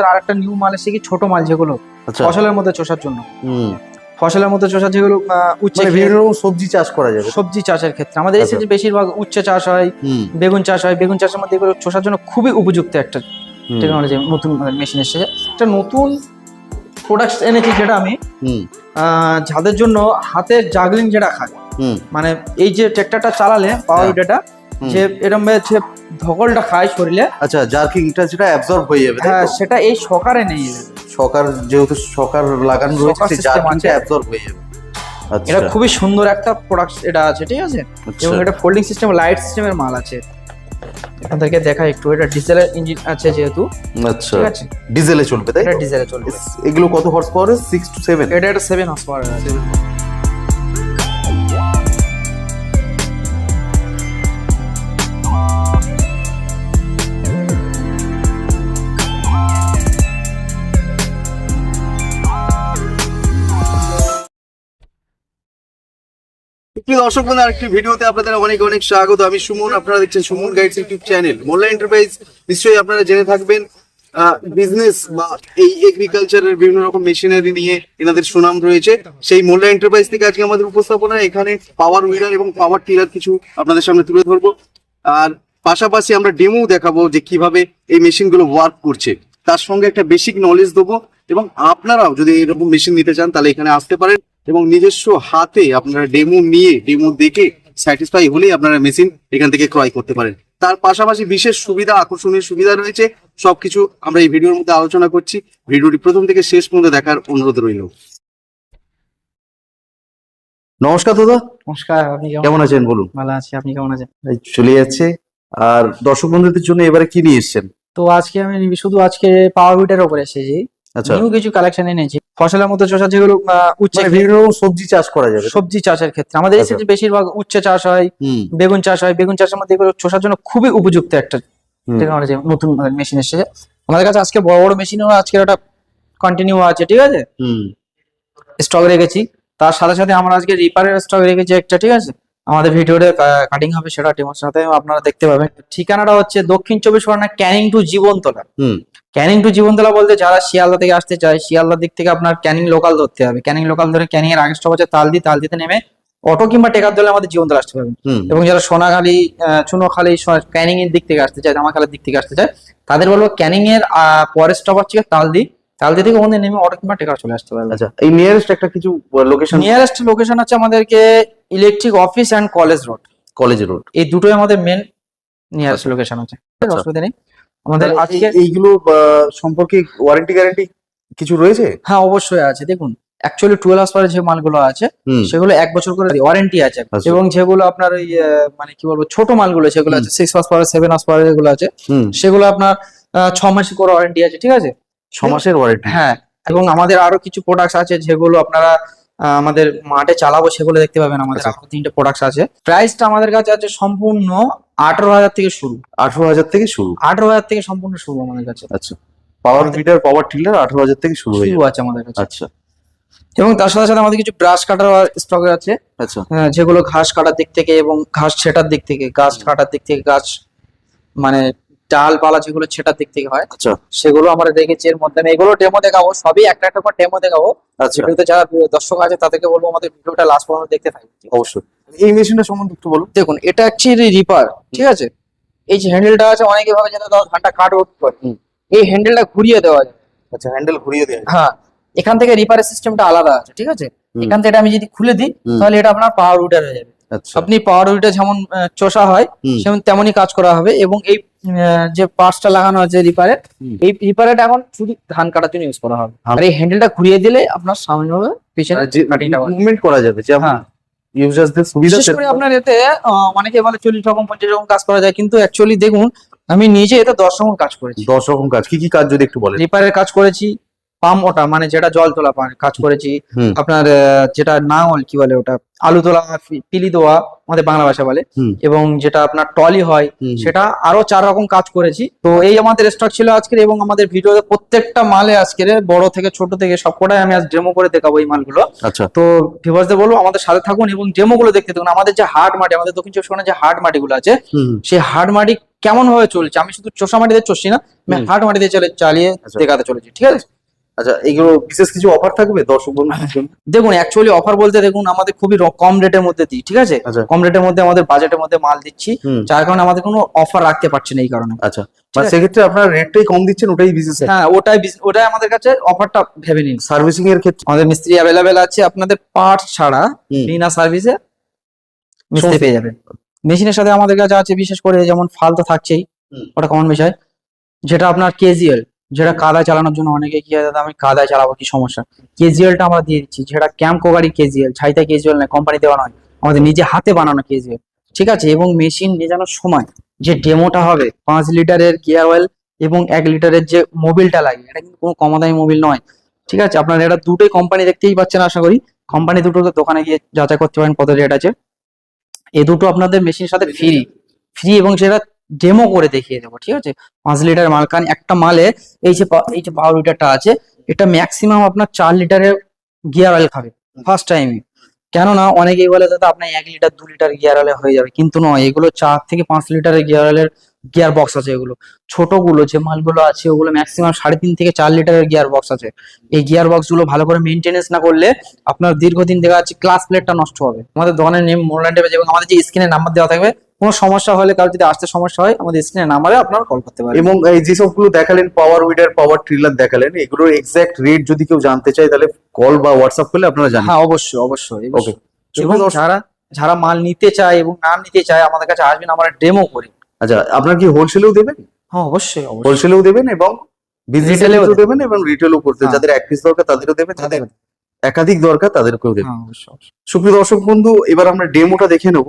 আমাদের আরেকটা নিউ মাল এসেছে কি? ছোট মাল যেগুলো আচ্ছা। ফসলের মধ্যে চষার জন্য। ফসলের মধ্যে চষা যেগুলো উচ্ছে মানে বিভিন্ন রকম সবজি চাষ করা যাবে। সবজি চাষের ক্ষেত্রে। আমাদের আচ্ছা। এসেছে বেশিরভাগ উচ্ছে চাষ হয় বেগুন চাষ হয়। বেগুন চাষের মধ্যে এগুলো চষার জন্য খুবই উপযুক্ত একটা টেকনোলজি নতুন মেশিন এসেছে। একটা নতুন প্রোডাক্ট এনেছি যেটা আমি যাদের জন্য হাতের জাগলিং যেটা খায় মানে এই যে ট্র্যাক্টরটা চালালে পাওয়ার হ্যাঁ। যে এরকম যে ধকলটা খায় শরীরে আচ্ছা জার্কিংটা যেটা অ্যাবজর্ব হয়ে যাবে হ্যাঁ সেটা এই সকারে নেই। সকার যেহেতু সকার লাগানো রয়েছে সেই জার্কিংটা অ্যাবজর্ব হয়ে যাবে। আচ্ছা। এটা খুবই সুন্দর একটা প্রোডাক্ট এটা আছে ঠিক আছে? আচ্ছা। এবং এটা ফোল্ডিং সিস্টেম লাইট সিস্টেমের মাল আছে। আপনাদেরকে দেখা একটু এটা ডিজেলের ইঞ্জিন আছে যেহেতু আচ্ছা। ঠিক আছে? ডিজেলে চলবে তাই এটা ডিজেলে চলবে। এগুলো কত horse power six to seven এটা একটা সেভেন হর্স পাওয়ার আছে। দর্শক বন্ধু আরেকটি ভিডিওতে আপনাদের অনেক অনেক স্বাগত। আমি সুমন, আপনারা দেখছেন Suman guides YouTube channel. Molla enterprise নিশ্চয়ই আপনারা জেনে থাকবেন বিজনেস বা এই এগ্রিকালচারের বিভিন্ন রকম মেশিনারি নিয়ে এনাদের সুনাম রয়েছে। সেই মোল্লা এন্টারপ্রাইজ থেকে আজকে আমাদের উপস্থাপনা, এখানে পাওয়ার উইলার এবং পাওয়ার টিলার কিছু আপনাদের সামনে তুলে ধরবো। আর পাশাপাশি আমরা ডেমো দেখাবো যে কীভাবে এই মেশিনগুলো ওয়ার্ক করছে। তার সঙ্গে একটা বেসিক নলেজ দেবো এবং আপনারাও যদি এরকম মেশিন নিতে চান, তাহলে এখানে আসতে পারেন। এবং নিজস্ব হাতে আপনারা ডেমো নিয়ে ডেমো দেখে স্যাটিসফাই হলেই আপনারা মেশিন এখান থেকে ক্রয় করতে পারেন। তার পাশাপাশি বিশেষ সুবিধা আকর্ষণীয় সুবিধা রয়েছে সবকিছু আমরা এই ভিডিওর মধ্যে আলোচনা করছি। ভিডিওটি প্রথম থেকে শেষ পর্যন্ত দেখার অনুরোধ রইল। নমস্কার দাদা। নমস্কার আপনি কেমন আছেন বলুন? ভালো আছি আপনি কেমন আছেন? এই চলে যাচ্ছে। আর দর্শক বন্ধুদের জন্য এবারে কি নিয়ে এসেছেন? তো আজকে আমি শুধু আজকে পাওয়ার উইটার উপরে এসেছি। নিউ কিছু কালেকশন এনেছি। ফসলের মধ্যে চষা যেগুলো উচ্ছে মানে বিভিন্ন রকম সবজি চাষ করা যাবে। সবজি চাষের ক্ষেত্রে। আমাদের আচ্ছা। এসেছে বেশিরভাগ উচ্ছে চাষ হয় বেগুন চাষ হয়। বেগুন চাষের মধ্যে এগুলো চষার জন্য খুবই উপযুক্ত একটা টেকনোলজি নতুন মেশিন এসেছে। আমাদের কাছে আজকে বড় বড় মেশিনও আজকে একটা কন্টিনিউ আছে ঠিক আছে? হুম। স্টক রেখেছি। তার সাথে সাথে আমরা আজকে রিপারের স্টক রেখেছি একটা ঠিক আছে? আমাদের ভিডিওতে কাটিং হবে সেটা টিমের সাথে আপনারা দেখতে পাবেন। ঠিকানাটা হচ্ছে দক্ষিণ চব্বিশ পরগনা ক্যানিং টু জীবনতলা। হুম। ক্যানিং টু জীবনতলা বলতে যারা শিয়ালদা থেকে আসতে চায় শিয়ালদার দিক থেকে আপনার ক্যানিং লোকাল ধরতে হবে। ক্যানিং লোকাল ধরে ক্যানিং এর আগের স্টপ আছে তালদি তালদিতে নেমে অটো কিংবা টেকার ধরলে আমাদের জীবনতলা আসতে পারবেন। এবং যারা সোনাখালী আহ, চুনোখালী ক্যানিং এর দিক থেকে আসতে চায় জামাখালের দিক থেকে আসতে চায় তাদের বলব ক্যানিং এর আহ, পরের স্টপ হচ্ছে তালদি। তালদি থেকে ওখানে নেমে অটো কিংবা টেকার চলে আসতে পারবে। আচ্ছা এই নিয়ারেস্ট একটা কিছু লোকেশন নিয়ারেস্ট লোকেশন আছে আমাদেরকে electric office and college road college road এই দুটোই আমাদের মেন নিয়ারেস্ট লোকেশন আছে অসুবিধা নেই। আমাদের আজকে এইগুলো সম্পর্কে ওয়ারেন্টি গ্যারান্টি কিছু রয়েছে? হ্যাঁ অবশ্যই আছে। দেখুন অ্যাকচুয়ালি টুয়েলভ আওয়ার যে মালগুলো আছে সেগুলো এক বছর করে ওয়ারেন্টি আছে। আচ্ছা। এবং যেগুলো আপনার ওই মানে কি বলব ছোট মালগুলো যেগুলো আছে six pass power seven pass power যেগুলো আছে সেগুলো আপনার ছ মাসের করে ওয়ারেন্টি আছে ঠিক আছে? ছ মাসের ওয়ারেন্টি হ্যাঁ এবং আমাদের আরও কিছু প্রোডাক্টস আছে যেগুলো আপনারা আমাদের মাঠে চালাবো সেগুলো দেখতে পাবেন আমাদের। আচ্ছা। আরও তিনটে প্রোডাক্টস আছে। প্রাইসটা আমাদের কাছে আছে সম্পূর্ণ আঠারো হাজার থেকে শুরু। আঠারো হাজার থেকে শুরু? আঠারো হাজার থেকে সম্পূর্ণ শুরু আমাদের কাছে। আচ্ছা। পাওয়ার মিটার পাওয়ার টিলার আঠারো হাজার থেকে শুরু শুরু আছে আমাদের কাছে। আচ্ছা। এবং তার সাথে সাথে আমাদের কিছু ব্রাশ কাটার স্টক আছে। আচ্ছা। যেগুলো ঘাস কাটার দিক থেকে এবং ঘাস ছেটার দিক থেকে গাছ কাটার দিক থেকে গাছ মানে ডালপালা যেগুলো ছেটার দিক থেকে হয় আচ্ছা। সেগুলো আমরা দেখেছি এর মধ্যে এগুলো ডেমো দেখাবো সবই একটা একটা করে ডেমো দেখাবো। আচ্ছা। ভিডিওতে যারা দর্শক আছে তাদেরকে বলব আমাদের ভিডিওটা লাস্ট পর্যন্ত দেখতে থাকবে অবশ্যই। এই মেশিনটা সম্বন্ধে একটু বলুন দেখুন এটা অ্যাকচুয়ালি রিপার ঠিক আছে? এই যে হ্যান্ডেলটা আছে অনেকে ভাবে যেন ধর ধানটা কাট আউট করে এই হ্যান্ডেলটা ঘুরিয়ে দেওয়া যায়। আচ্ছা হ্যান্ডেল ঘুরিয়ে দেওয়া হ্যাঁ এখান থেকে রিপারের সিস্টেমটা আলাদা আছে ঠিক আছে? এখান থেকে এটা আমি যদি খুলে দিই তাহলে এটা আপনার পাওয়ার উইটার হয়ে যাবে। আচ্ছা। আপনি পাওয়ার উইটার যেমন চষা হয় সেমন তেমনই কাজ করা হবে এবং এই যে পার্টসটা লাগানো আছে রিপারে এই রিপারেট এখন শুধু ধান কাটার জন্য ইউজ করা হবে। আর এই হ্যান্ডেলটা ঘুরিয়ে দিলে আপনার সামনে হবে পিছনে। মুভমেন্ট করা যাবে যে হ্যাঁ। ইউজারদের সুবিধা বিশেষ করে আপনার এতে অনেকে বলে চল্লিশ রকম পঞ্চাশ রকম কাজ করা যায় কিন্তু অ্যাকচুয়ালি দেখুন আমি নিজে এতে দশ রকম কাজ করেছি। দশ রকম কাজ কি কি কাজ যদি একটু বলেন? রিপারের কাজ করেছি পাম ওটা মানে যেটা জল তোলা কাজ করেছি আপনার যেটা নাঙল কি বলে ওটা আলু তোলা পিলি দোয়া আমাদের বাংলা ভাষা বলে এবং যেটা আপনার টলি হয় সেটা আরও চার রকম কাজ করেছি। তো এই আমাদের স্টক ছিল আজকের এবং আমাদের ভিডিওতে প্রত্যেকটা মালে আজকের বড় থেকে ছোট থেকে সবকটাই আমি আজ ডেমো করে দেখাবো এই মালগুলো। আচ্ছা। তো ভিভার্সদের বলব আমাদের সাথে থাকুন এবং ডেমো গুলো দেখতে থাকুন। আমাদের যে হার্ড মাটি আমাদের দক্ষিণ চব্বিশ পরগনার যে হার্ড মাটিগুলো আছে সেই হার্ড মাটি কেমন ভাবে চলছে? আমি শুধু চোষা মাটিতে চষছি না আমি। হাট মাটিতে চলে চালিয়ে আচ্ছা। দেখাতে চলেছি ঠিক আছে? আচ্ছা এগুলো বিশেষ কিছু অফার থাকবে? দর্শক বন্ধুদের দেখুন অ্যাকচুয়ালি অফার বলতে দেখুন আমাদের খুবই কম রেটের মধ্যে দিই ঠিক আছে? আচ্ছা। কম রেটের মধ্যে আমাদের বাজেটের মধ্যে মাল দিচ্ছি যার কারণে আমাদের কোনো অফার রাখতে পারছি না এই কারণে। আচ্ছা। মানে। সেক্ষেত্রে আপনারা রেটটাই কম দিচ্ছেন ওটাই বিশেষ হ্যাঁ ওটাই ওটাই আমাদের কাছে অফারটা ভেবে নিন। সার্ভিসিং এর ক্ষেত্রে? আমাদের মিস্ত্রি অ্যাভেলেবেল আছে আপনাদের পার্ট ছাড়া বিনা সার্ভিসে মিস্ত্রি পেয়ে যাবেন মেশিনের সাথে আমাদের কাছে আছে বিশেষ করে যেমন ফাল তো থাকছেই। ওটা কমন বিষয়। যেটা আপনার কেজিএল যেটা কাদা চালানোর জন্য অনেকে কি হয়, দাদা, আমি কাদায় চালাবো, কি সমস্যা? কেজিএলটা আমরা দিয়ে দিচ্ছি। যেটা ক্যাম্প কোগারি কেজিএল ছাইতা কেজিএল নয় কোম্পানি দেওয়া নয়, আমাদের নিজে হাতে বানানো কেজিএল ঠিক আছে? এবং মেশিন নিজানোর সময় যে ডেমোটা হবে, পাঁচ লিটারের গিয়ার অয়েল এবং এক লিটারের যে মোবিলটা লাগে, এটা কিন্তু কোনো কম দামি মোবিল নয়। ঠিক আছে? আপনারা এটা দুটোই কোম্পানি দেখতেই পাচ্ছেন, আশা করি। কোম্পানি দুটো দোকানে গিয়ে যাচাই করতে পারেন কত রেট আছে। এই দুটো আপনাদের মেশিনের সাথে ফ্রি ফ্রি এবং সেটা ডেমো করে দেখিয়ে দেবো, ঠিক আছে? পাঁচ লিটার মাল একটা মালে এই যে এই যে পাওয়ার লিটারটা আছে, এটা ম্যাক্সিমাম আপনার চার লিটারের গিয়ার অয়েল খাবে ফার্স্ট টাইমে কেননা অনেকেই বলে, দাদা, আপনার এক লিটার, দু লিটার গিয়ার অয়েল হয়ে যাবে। কিন্তু নয় এগুলো চার থেকে পাঁচ লিটারের গিয়ার অয়েলের গিয়ার বক্স আছে এগুলো। ছোটগুলো যে মালগুলো আছে, ওগুলো ম্যাক্সিমাম সাড়ে তিন থেকে চার লিটারের গিয়ার বক্স আছে। এই গিয়ার বক্সগুলো ভালো করে মেনটেনেন্স না করলে আপনার দীর্ঘদিন দেখা যাচ্ছে ক্লাস প্লেটটা নষ্ট হবে। আমাদের দোকানের নেম মোল্যান্ড এবং আমাদের যে স্ক্রিনে নাম্বার দেওয়া থাকবে কোনো সমস্যা হলে কারও যদি আসতে সমস্যা হয় আমাদের স্ক্রিনে নাম্বারে আপনারা কল করতে পারেন। এবং এই যে সবগুলো দেখালেন পাওয়ার উইডার পাওয়ার ট্রিলার দেখালেন এগুলোর এক্সাক্ট রেট যদি কেউ জানতে চায় তাহলে কল বা হোয়াটসঅ্যাপ করলে আপনারা জানেন। হ্যাঁ অবশ্যই অবশ্যই। ওকে এবং যারা যারা মাল নিতে চায় এবং না নিতে চায় আমাদের কাছে আসবেন আমরা ডেমো করি। আচ্ছা আপনার কি হোলসেলেও দেবেন? হ্যাঁ অবশ্যই অবশ্যই। হোলসেলেও দেবেন এবং বিজনেস দেবেন। এবং রিটেলও করতে হ্যাঁ। যাদের এক পিস দরকার তাদেরও দেবেন যাদের একাধিক দরকার তাদেরকেও দেবেন। হ্যাঁ। সুপ্রিয় দর্শক বন্ধু এবার আমরা ডেমোটা দেখে নেব।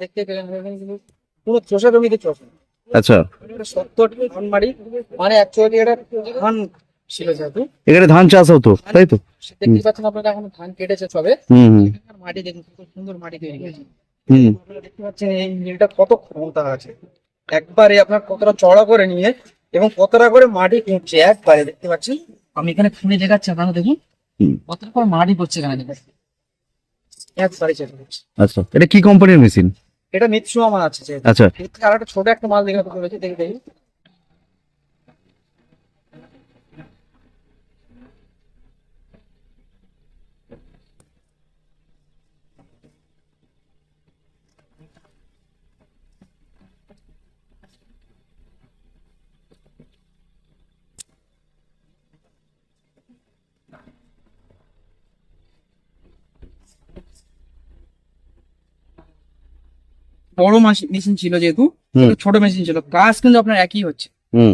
দেখতে পেলেন পুরো চষা জমিতে চষা। আচ্ছা। সত্তরটি মানে অ্যাকচুয়ালি এটা ধান ছিল যেহেতু। এখানে ধান চাষ হতো তাই তো? দেখতে পাচ্ছেন আপনারা এখন ধান কেটেছে সবে। মাটি দেখুন কত সুন্দর মাটি তৈরি হয়েছে। দেখতে পাচ্ছেন এই মিলটা কত ক্ষমতা আছে। একবারে আপনার কতটা চড়া করে নিয়ে এবং কতটা করে মাটি খুঁড়ছে একবারে দেখতে পাচ্ছেন। আমি এখানে খুঁড়ে দেখাচ্ছি আপনারা দেখুন। কতটা করে মাটি পড়ছে এখানে দেখুন। আচ্ছা এটা কি কোম্পানির মেশিন এটা মিৎসু আমার আছে আচ্ছা। আর একটা ছোট একটা মাল দেখে দেখি দেখে দেখি। বড় মেশিন ছিল যেহেতু। ছোট মেশিন ছিল। কাজ কিন্তু আপনার একই হচ্ছে।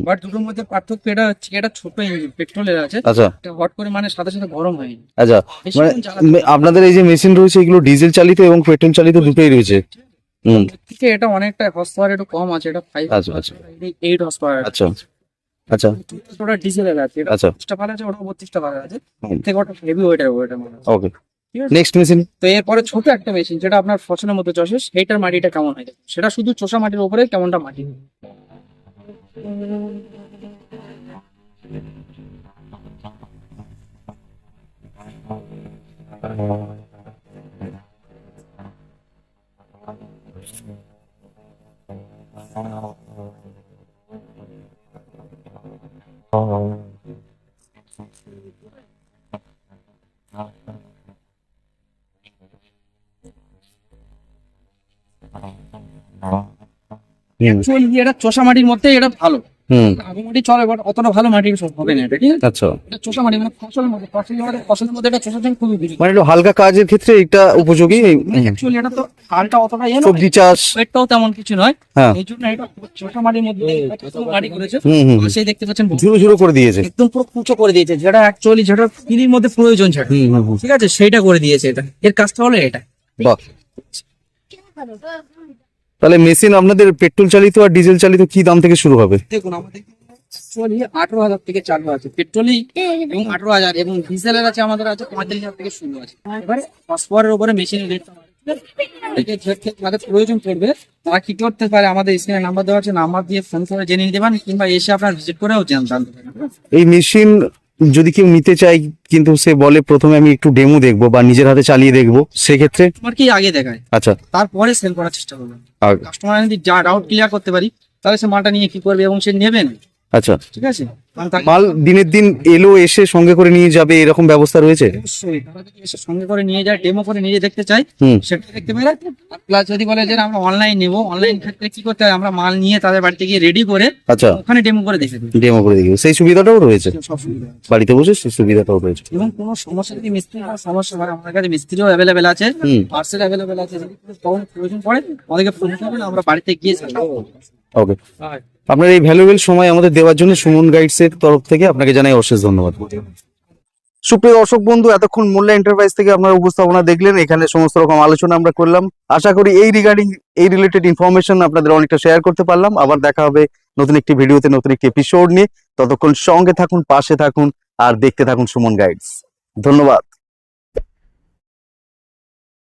বাট দুটোর মধ্যে পার্থক্য এটা হচ্ছে এটা ছোট ইঞ্জিন পেট্রোলের আছে আচ্ছা। হট করে মানে সাথে সাথে গরম হয়নি। আচ্ছা। মানে আপনাদের এই যে মেশিন রয়েছে এগুলো ডিজেল চালিত এবং পেট্রোল চালিত দুটোই রয়েছে। থেকে এটা অনেকটা হর্স পাওয়ার একটু কম আছে এটা ফাইভ আচ্ছা, আচ্ছা। এইট হর্স পাওয়ার আচ্ছা। আচ্ছা। ওটা ডিজেলের আছে আচ্ছা। বত্রিশটা ভালো আছে ওটা বত্রিশটা ভালো আছে। থেকে ওটা heavy waiter waiter okay. Next machine তো এরপরে ছোট একটা মেশিন যেটা আপনার ফসলের মধ্যে চষে সেইটার মাটিটা কেমন হয় দেখুন। সেটা শুধু চষা মাটির উপরে কেমনটা মাটি এটা চষা মাটির মধ্যে এটা ভালো। হুম। মাটি চলে বাট অতটা ভালো মাটি হবে না এটা ঠিক আছে আচ্ছা। এটা চোষা মাটি মানে ফসলের মধ্যে ফসলের মধ্যে ফসলের মধ্যে এটা চোষা চাষ খুবই মানে একটু হালকা কাজের ক্ষেত্রে এটা উপযোগী? অ্যাকচুয়ালি এটা তো হালটা অতটা ইয়ে সবজি চাষ। পেটটাও তেমন কিছু নয়। হ্যাঁ। এই জন্য এটা চোষা মাটির মধ্যে মাটি করেছে। হুম হুম সেই দেখতে পাচ্ছেন ঝুরো ঝুরো করে দিয়েছে। একদম পুরো কুচো করে দিয়েছে। যেটা অ্যাকচুয়ালি যেটা মধ্যে প্রয়োজন সেটা। হুম। ঠিক আছে? সেইটা করে দিয়েছে এটা। এর কাজটা হলো এটা। বাহ। তাহলে মেশিন আপনাদের পেট্রোল চালিত আর ডিজেল চালিত কি দাম থেকে শুরু হবে? দেখুন আমাদের অ্যাকচুয়ালি আঠারো হাজার থেকে চালু আছে। পেট্রোলই এবং আঠারো হাজার এবং ডিজেলের আছে আমাদের আছে পঁয়তাল্লিশ হাজার থেকে শুরু আছে। এবারে হসপাওয়ারের উপরে মেশিনের রেট তাদের প্রয়োজন পড়বে তারা কি করতে পারে? আমাদের স্ক্রিনে নাম্বার দেওয়া আছে নাম্বার দিয়ে ফোন করে জেনে নিতে পারেন কিংবা এসে আপনার ভিজিট করেও জানতে পারেন। এই মেশিন যদি কেউ নিতে চাই কিন্তু সে বলে প্রথমে আমি একটু ডেমো দেখব বা নিজের হাতে চালিয়ে দেখব সেক্ষেত্রে তোমার কি আগে দেখায়? আচ্ছা। তারপরে সেল করার চেষ্টা করবেন আগ- কাস্টমার যদি যা ডাউট ক্লিয়ার করতে পারি তাহলে সে মালটা নিয়ে কি করবে এবং সে নেবে না? আচ্ছা। ঠিক আছে? কারণ মাল দিনের দিন এলো এসে সঙ্গে করে নিয়ে যাবে এরকম ব্যবস্থা রয়েছে? অবশ্যই তারা যদি এসে সঙ্গে করে নিয়ে যায় ডেমো করে নিয়ে দেখতে চাই হুম। সেটা দেখতে পারে প্লাস যদি বলে যে আমরা অনলাইন নেব অনলাইন ক্ষেত্রে কি করতে হয় আমরা মাল নিয়ে তাদের বাড়িতে গিয়ে রেডি করে আচ্ছা। ওখানে ডেমো করে দেখে দিই ডেমো করে দেখবে সেই সুবিধাটাও রয়েছে? সব সুবিধা বাড়িতে বসে সেই সুবিধাটাও রয়েছে। এবং কোনো সমস্যা যদি মিস্ত্রি সমস্যা হয় আমাদের কাছে মিস্ত্রিও অ্যাভেলেবেল আছে পার্সেল অ্যাভেলেবেল আছে যদি কোনো তখন প্রয়োজন পড়ে আমাদেরকে ফোন করবেন আমরা বাড়িতে গিয়ে। ওকে আপনার এই ভ্যালুয়েবল সময় আমাদের দেওয়ার জন্য সুমন গাইডস এর তরফ থেকে আপনাকে জানাই অশেষ ধন্যবাদ। সুপ্রিয় দর্শক বন্ধু, এতক্ষণ মোল্লা এন্টারপ্রাইজ থেকে আপনারা উপস্থাপনা দেখলেন, এখানে সমস্ত রকম আলোচনা আমরা করলাম। আশা করি এই রিগার্ডিং এই রিলেটেড ইনফরমেশন আপনাদের অনেকটা শেয়ার করতে পারলাম। আবার দেখা হবে নতুন একটি ভিডিওতে, নতুন একটি এপিসোড নিয়ে। ততক্ষণ সঙ্গে থাকুন, পাশে থাকুন, আর দেখতে থাকুন সুমন গাইডস। ধন্যবাদ।